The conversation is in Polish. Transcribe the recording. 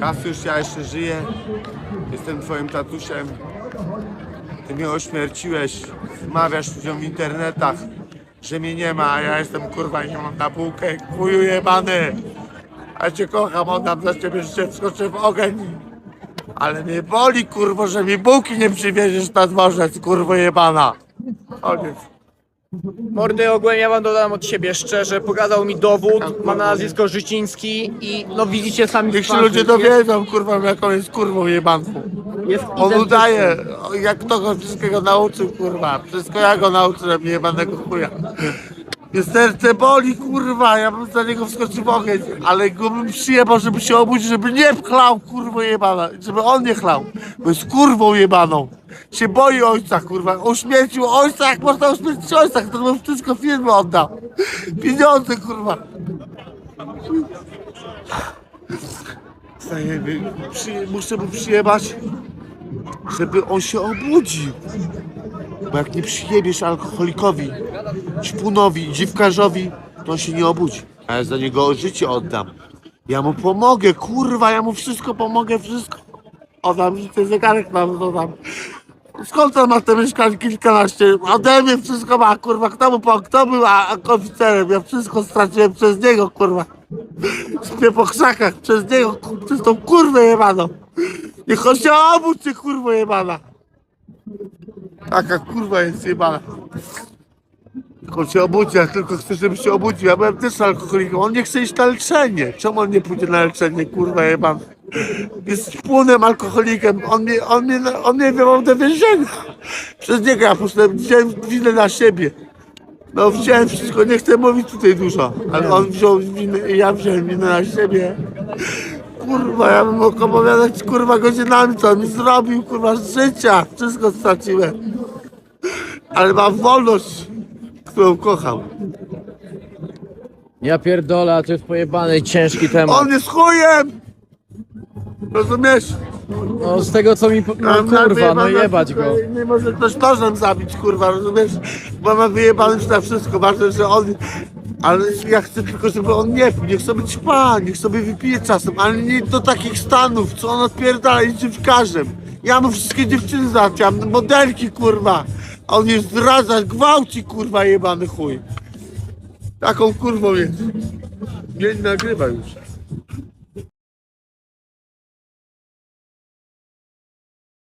Kasiusz, ja jeszcze żyję. Jestem twoim tatusiem. Ty mnie ośmierciłeś. Wmawiasz ludziom w internetach, że mnie nie ma, a ja jestem kurwa nie mam na półkę. Kuju jebany. Ja cię kocham, oddam za ciebie życie, wskoczę w ogień. Ale mnie boli, kurwo, że mi bułki nie przywieziesz na dworzec, kurwo jebana. Koniec. Mordy ogółem ja wam dodam od siebie szczerze, pokazał mi dowód, ma na nazwisko Życiński i no widzicie sami Niech się twarzy, ludzie dowiedzą, kurwa, jaką jest kurwą jebanką. Jest On identyczny. udaje, jak kto go wszystkiego nauczył, kurwa. Wszystko ja go nauczyłem, jebanego chuja. Mnie serce boli, kurwa, ja bym za niego wskoczył w ogień, ale go bym przyjebał, żeby się obudził, żeby nie chlał, kurwo jebana, żeby on nie chlał, bo jest kurwą jebaną. Się boi ojca, kurwa, uśmiercił ojca, jak można uśmiercić ojca, który mu wszystko firmy oddał. Pieniądze, kurwa. Zajebie, przy, muszę mu przyjebać, żeby on się obudził. Bo jak nie przyjebiesz alkoholikowi, ćpunowi, dziwkarzowi, to on się nie obudzi. A ja za niego życie oddam. Ja mu pomogę, kurwa, ja mu wszystko pomogę, wszystko. Oddam życie, zegarek mam, dodam. Skąd on ma te mieszkanie kilkanaście? Ode mnie wszystko ma, kurwa. Kto, mu, kto był a, a oficerem? Ja wszystko straciłem przez niego, kurwa. Śpię po krzakach przez niego, przez tą kurwę jebaną. Niech on się obudź, ty kurwo jebana. Taka kurwa jest jebana. On się obudzi, ja tylko chcę, żeby się obudził. Ja byłem też alkoholikiem. On nie chce iść na leczenie. Czemu on nie pójdzie na leczenie, kurwa jebana? Jest płonem alkoholikiem. On mnie, on mnie, on mnie wiewał do więzienia. Przez niego ja poszedłem, wziąłem winę na siebie. No wziąłem wszystko, nie chcę mówić tutaj dużo, ale on wziął winę i ja wziąłem winę na siebie. Kurwa, ja bym mógł opowiadać kurwa godzinami, co on mi zrobił, kurwa, z życia. Wszystko straciłem. Ale mam wolność, którą kocham. Ja pierdolę, a to jest pojebany ciężki temat. On jest chujem! Rozumiesz? No z tego co mi... po- No Mam kurwa, no wyjebane jebać wszystko go. i Nie może ktoś nożem zabić, kurwa, rozumiesz? Bo ma wyjebane już na wszystko, ważne, że on... Ale ja chcę tylko, żeby on nie pił, niech sobie ćpa, niech sobie wypije czasem, ale nie do takich stanów, co on odpierdala i dziewkarzem. Ja mu wszystkie dziewczyny załatwiam, modelki, kurwa. A on jest zdradza, gwałci, kurwa, jebany chuj. Taką kurwą jest. Nie nagrywa już.